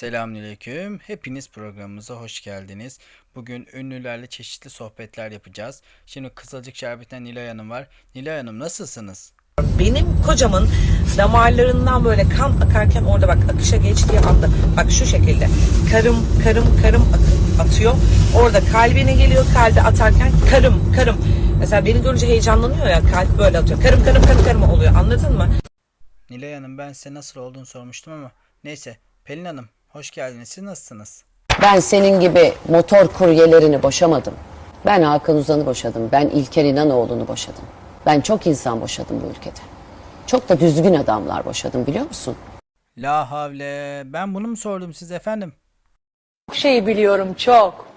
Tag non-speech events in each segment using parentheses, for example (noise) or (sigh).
Selamünaleyküm. Hepiniz programımıza hoş geldiniz. Bugün ünlülerle çeşitli sohbetler yapacağız. Şimdi Kızılcık Şerbeti'nden Nilay Hanım var. Nilay Hanım nasılsınız? Benim kocamın damarlarından böyle kan akarken orada bak akışa geçtiği anda bak şu şekilde karım karım karım atıyor. Orada kalbine geliyor kalbi atarken karım karım. Mesela beni görünce heyecanlanıyor ya kalp böyle atıyor. Karım karım karım karım oluyor anladın mı? Nilay Hanım ben size nasıl olduğunu sormuştum ama neyse. Pelin Hanım hoş geldiniz. Siz nasılsınız? Ben senin gibi motor kuryelerini boşamadım. Ben Hakan Uzan'ı boşadım. Ben İlker İnanoğlu'nu boşadım. Ben çok insan boşadım bu ülkede. Çok da düzgün adamlar boşadım biliyor musun? La havle. Ben bunu mu sordum size efendim? Çok şey biliyorum çok.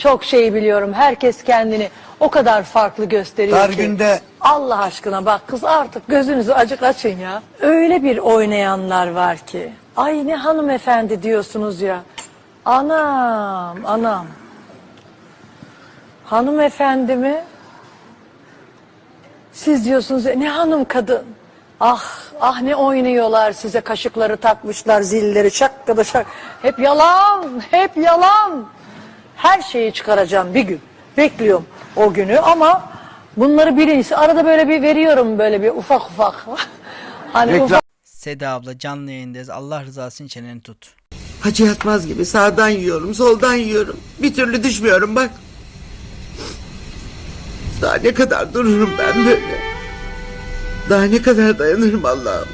Çok şey biliyorum. Herkes kendini o kadar farklı gösteriyor Dar ki. günde- Allah aşkına bak kız artık gözünüzü acık açın ya. Öyle bir oynayanlar var ki. Ay ne hanımefendi diyorsunuz ya. Anam anam. Hanımefendi mi? Siz diyorsunuz ya, ne hanım kadın. Ah ah ne oynuyorlar size kaşıkları takmışlar zilleri şakkada şak. Hep yalan hep yalan. Her şeyi çıkaracağım bir gün. Bekliyorum o günü ama bunları birincisi arada böyle bir veriyorum böyle bir ufak ufak. (laughs) hani Reklam- ufak Seda abla canlı yayındayız. Allah rızası için çeneni tut. Hacı yatmaz gibi sağdan yiyorum, soldan yiyorum. Bir türlü düşmüyorum bak. Daha ne kadar dururum ben böyle? Daha ne kadar dayanırım Allah'ım?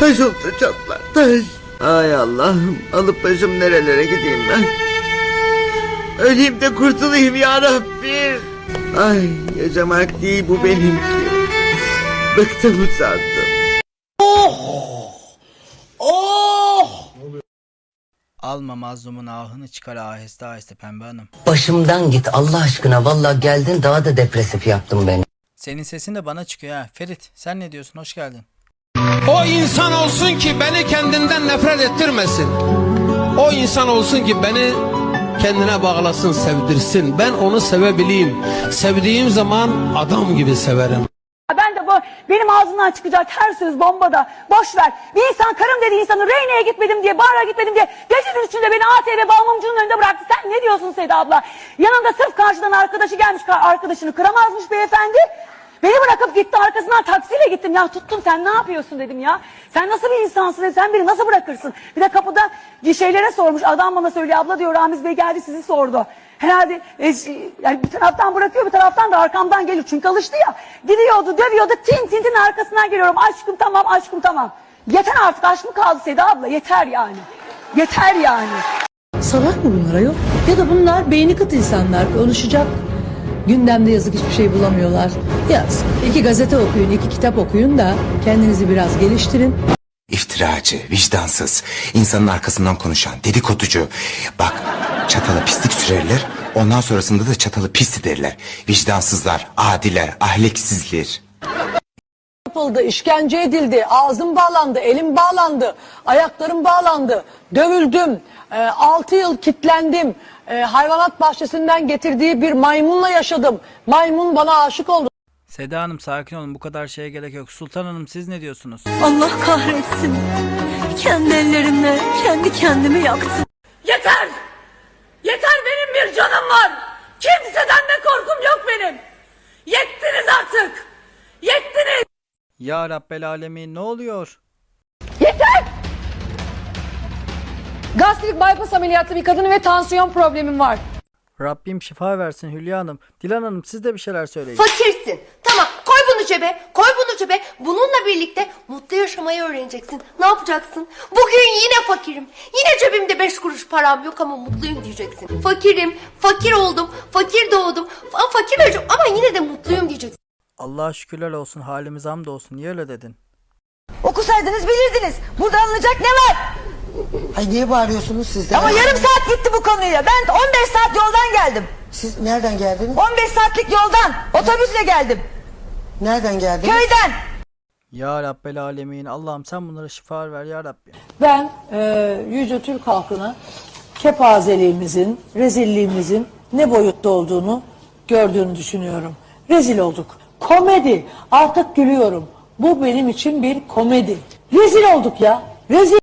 Taş oldu çatlar, taş. Ay Allah'ım, alıp başım nerelere gideyim ben? Öleyim de kurtulayım ya Rabbim. Ay yaşamak değil bu benimki. Bıktım usandım. Alma mazlumun ahını çıkar aheste aheste pembe hanım. Başımdan git Allah aşkına. Vallahi geldin daha da depresif yaptın beni. Senin sesin de bana çıkıyor ha. Ferit sen ne diyorsun? Hoş geldin. O insan olsun ki beni kendinden nefret ettirmesin. O insan olsun ki beni kendine bağlasın, sevdirsin. Ben onu sevebileyim. Sevdiğim zaman adam gibi severim. Ben de bu benim ağzımdan çıkacak her söz bombada. Boş ver. Bir insan karım dedi insanı Reyne'ye gitmedim diye, Bar'a gitmedim diye gecenin içinde beni ATV balmumcunun önünde bıraktı. Sen ne diyorsun Seda abla? Yanında sırf karşıdan arkadaşı gelmiş, ka- arkadaşını kıramazmış beyefendi. Arkasından taksiyle gittim. Ya tuttum sen ne yapıyorsun dedim ya. Sen nasıl bir insansın dedim. Sen beni nasıl bırakırsın? Bir de kapıda şeylere sormuş. Adam bana söylüyor abla diyor Ramiz Bey geldi sizi sordu. Herhalde e, şey, yani bir taraftan bırakıyor bir taraftan da arkamdan geliyor. Çünkü alıştı ya. Gidiyordu dövüyordu tin tin tin arkasından geliyorum. Aşkım tamam aşkım tamam. Yeter artık aşk mı kaldı Seda abla yeter yani. Yeter yani. Salak mı bunlar yok? Ya da bunlar beyni kıt insanlar konuşacak. Gündemde yazık hiçbir şey bulamıyorlar. Yaz. İki gazete okuyun, iki kitap okuyun da kendinizi biraz geliştirin. İftiracı, vicdansız, insanın arkasından konuşan, dedikoducu. Bak, çatalı pislik sürerler, ondan sonrasında da çatalı pis derler. Vicdansızlar, adiler, ahlaksizler. Yapıldı, işkence edildi, ağzım bağlandı, elim bağlandı, ayaklarım bağlandı, dövüldüm, 6 yıl kitlendim, e, hayvanat bahçesinden getirdiği bir maymunla yaşadım. Maymun bana aşık oldu. Seda Hanım sakin olun bu kadar şeye gerek yok. Sultan Hanım siz ne diyorsunuz? Allah kahretsin. Kendi ellerimle kendi kendimi yaktım. Yeter! Yeter benim bir canım var. Kimseden de korkum yok benim. Yettiniz artık. Ya Rabbel Alemin ne oluyor? Gastrik bypass ameliyatlı bir kadın ve tansiyon problemim var. Rabbim şifa versin Hülya Hanım. Dilan Hanım siz de bir şeyler söyleyin. Fakirsin. Tamam koy bunu cebe. Koy bunu cebe. Bununla birlikte mutlu yaşamayı öğreneceksin. Ne yapacaksın? Bugün yine fakirim. Yine cebimde beş kuruş param yok ama mutluyum diyeceksin. Fakirim. Fakir oldum. Fakir doğdum. Fa- Fakir öleceğim ama yine de mutluyum diyeceksin. Allah'a şükürler olsun halimiz hamdolsun. Niye öyle dedin? Okusaydınız bilirdiniz. Burada alınacak ne var? Ay niye bağırıyorsunuz siz de? Ama yarım saat gitti bu konuya. Ben 15 saat yoldan geldim. Siz nereden geldiniz? 15 saatlik yoldan. Otobüsle geldim. Nereden geldiniz? Köyden. Ya Rabbel Alemin Allah'ım sen bunlara şifa ver ya Rabbi. Ben e, Yüce Türk halkına kepazeliğimizin, rezilliğimizin ne boyutta olduğunu gördüğünü düşünüyorum. Rezil olduk. Komedi. Artık gülüyorum. Bu benim için bir komedi. Rezil olduk ya. Rezil.